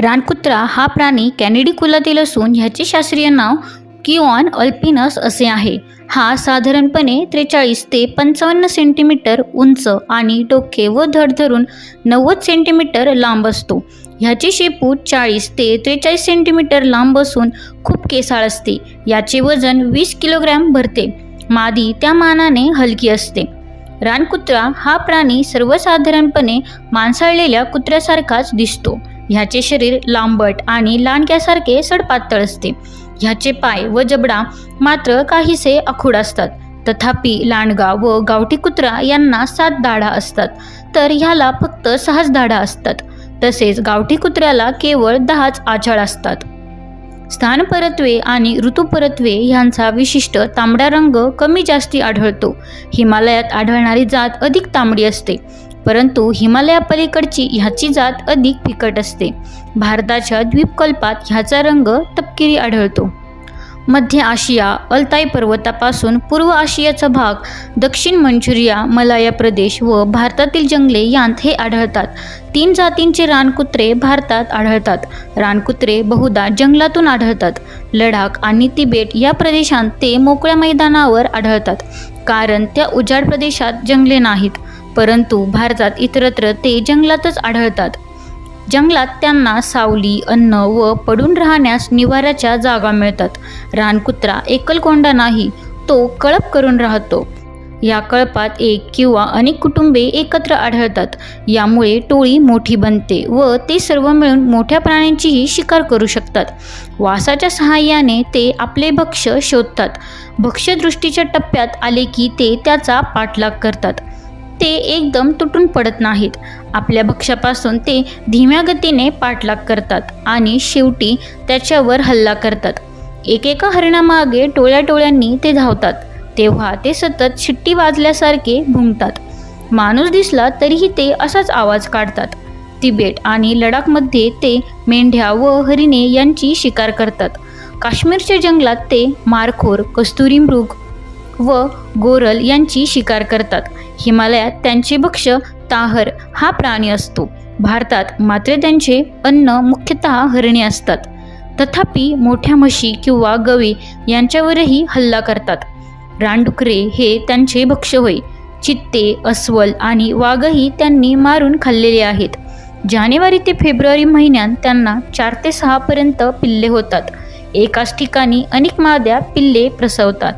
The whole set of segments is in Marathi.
रानकुत्रा हा प्राणी कॅनेडी कुलातील असून ह्याचे शास्त्रीय नाव किऑन अल्पिनस असे आहे. हा साधारणपणे त्रेचाळीस ते पंचावन्न सेंटीमीटर उंच आणि डोके व धड धरून नव्वद सेंटीमीटर लांब असतो. ह्याची शेपूट चाळीस ते त्रेचाळीस सेंटीमीटर लांब असून खूप केसाळ असते. याचे वजन वीस किलोग्रॅम भरते. मादी त्या मानाने हलकी असते. रानकुत्रा हा प्राणी सर्वसाधारणपणे मांसाळलेल्या कुत्र्यासारखाच दिसतो. ह्याचे शरीर लांबट आणि लांडक्यासारखे सडपातळ असते. ह्याचे पाय व जबडा मात्र काहीसे आखूड असतात. तथापि लांडगा व गावठी कुत्रा यांना सात दाढा असतात. तर ह्याला फक्त सहाच दाढा असतात. तसेच गावठी कुत्र्याला केवळ दहाच आछळ असतात. स्थानपरत्वे आणि ऋतुपरत्वे ह्यांचा विशिष्ट तांबडा रंग कमी जास्ती आढळतो. हिमालयात आढळणारी जात अधिक तांबडी असते. परंतु हिमालयापलीकडची ह्याची जात अधिक फिकट असते. भारताच्या द्वीपकल्पात ह्याचा रंग तपकिरी आढळतो. मध्य आशिया अल्ताई पर्वतापासून पूर्व आशियाचा भाग दक्षिण मंचुरिया मलाया प्रदेश व भारतातील जंगले यांत हे आढळतात. तीन जातींचे रानकुत्रे भारतात आढळतात. रानकुत्रे बहुधा जंगलातून आढळतात. लडाख आणि तिबेट या प्रदेशांत ते मोकळ्या मैदानावर आढळतात. कारण त्या उजाड प्रदेशात जंगले नाहीत. परंतु भारतात इतरत्र ते जंगलातच आढळतात. जंगलात त्यांना सावली अन्न व पडून राहण्यास निवाऱ्याच्या जागा मिळतात. रानकुत्रा एकलकोंडा नाही तो कळप करून राहतो. या कळपात एक किंवा अनेक कुटुंबे एकत्र आढळतात. यामुळे टोळी मोठी बनते व ते सर्व मिळून मोठ्या प्राण्यांचीही शिकार करू शकतात. वासाच्या सहाय्याने ते आपले भक्ष्य शोधतात. भक्ष्यदृष्टीच्या टप्प्यात आले की ते त्याचा पाठलाग करतात. ते एकदम तुटून पडत नाहीत. आपल्या भक्ष्यापासून ते धीम्या गतीने पाठलाग करतात आणि शेवटी त्याच्यावर हल्ला करतात. एकेका हरणामागे टोळ्या टोळ्यांनी ते धावतात. तेव्हा ते सतत शिट्टी वाजल्यासारखे भुंकतात. माणूस दिसला तरीही ते असाच आवाज काढतात. तिबेट आणि लडाखमध्ये ते मेंढ्या व हरिणे यांची शिकार करतात. काश्मीरच्या जंगलात ते मारखोर कस्तुरी मृग व गोरल यांची शिकार करतात. हिमालयात त्यांचे भक्ष ताहर हा प्राणी असतो. भारतात मात्र त्यांचे अन्न मुख्यतः हरणे असतात. तथापि मोठ्या म्हशी किंवा गवे यांच्यावरही हल्ला करतात. रानडुकरे हे त्यांचे भक्ष होय. चित्ते अस्वल आणि वाघही त्यांनी मारून खाल्लेले आहेत. जानेवारी ते फेब्रुवारी महिन्यात त्यांना चार ते सहापर्यंत पिल्ले होतात. एकाच ठिकाणी अनेक माद्या पिल्ले प्रसवतात.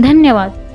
धन्यवाद.